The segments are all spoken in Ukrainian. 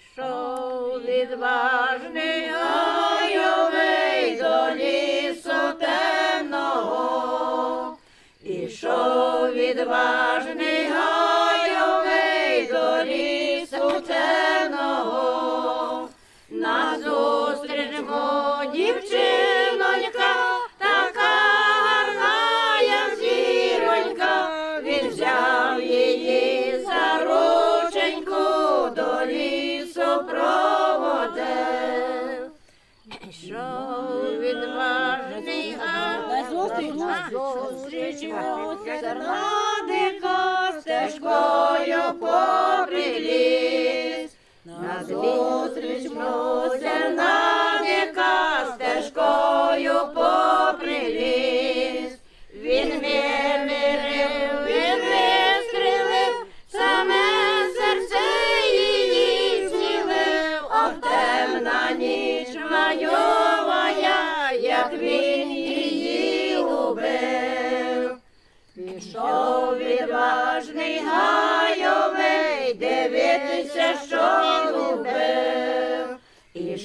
Ішов відважний гайовий до лісу темного. Ішов відважний Назустріч, назустріч йому сернадика, стежкою попри ліс. Назустріч йому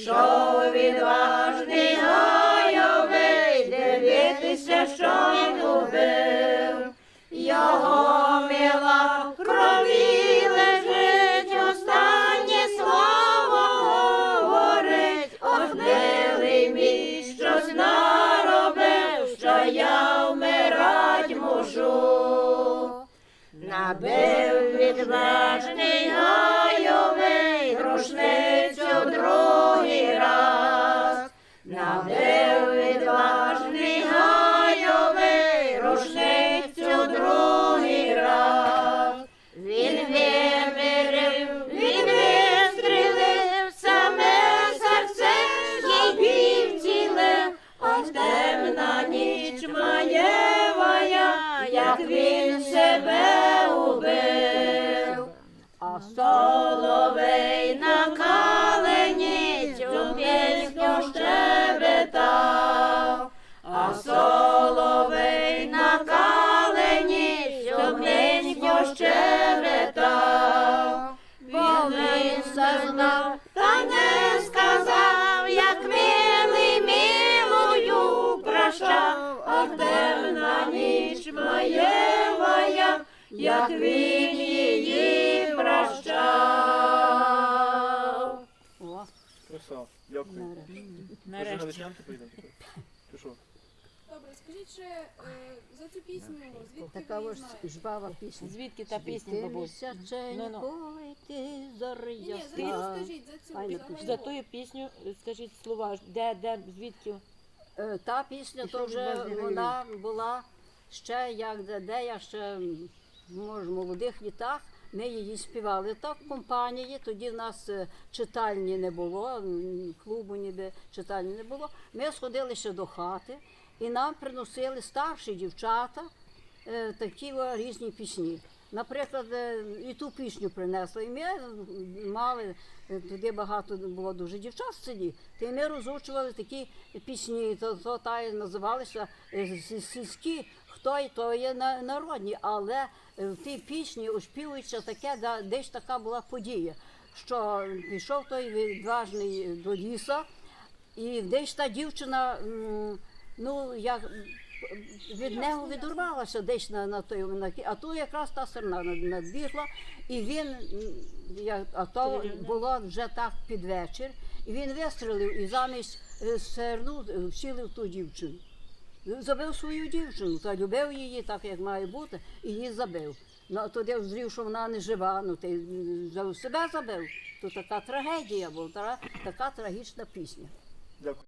Ішов відважний гайовий, дивитися, що любив. Його мила крові лежить, останнє слово говорить. Ох, милий мій, щось наробив, що я вмирать мушу. Набив відважний гайовий як він себе убив. А соловей на калені цю пісню щебетав. А соловей на калені цю пісню щебетав. Він зазнав та не сказав, як милий прощав, ніч маєвая, як він її прощав. Красава. Дякую. Може, на поїдемо тепер? Чи що? Добре, скажіть ще е, за цю пісню, звідки Така ви ось знаєте? жвава пісня. Звідки та пісня, бабусь? місяченько, ти Ні, ні, за ясна. скажіть, за цю Файна пісню. За тою пісню е, скажіть слова, де, де, звідки? Е, Та пісня то вже вона була ще як де, де я ще може, в молодих літах. Ми її співали так в компанії. Тоді в нас е, читальні не було, клубу ніде читальні не було. Ми сходили ще до хати і нам приносили старші дівчата е, такі різні пісні. Наприклад, е, і ту пісню принесли. І ми мали тоді багато було дуже дівчат в селі. Й ми розучували такі пісні, то, то та й називалися сільські. Хто й то є на- народні, але е, в тій пісні оспівується таке, десь така була подія, що пішов той відважний до ліса, і десь та дівчина, ну як від нього відурвалася десь на, на той на, а то якраз та сирна надбігла, і він, як, а то було вже так під вечір, і він вистрелив і замість е, серну е, вцілив ту дівчину. Забив свою дівчину, та любив її так, як має бути, і її забив. Ну, а тоді зрів, що вона не жива, ну ти себе забив. То така трагедія була, така трагічна пісня. Дякую.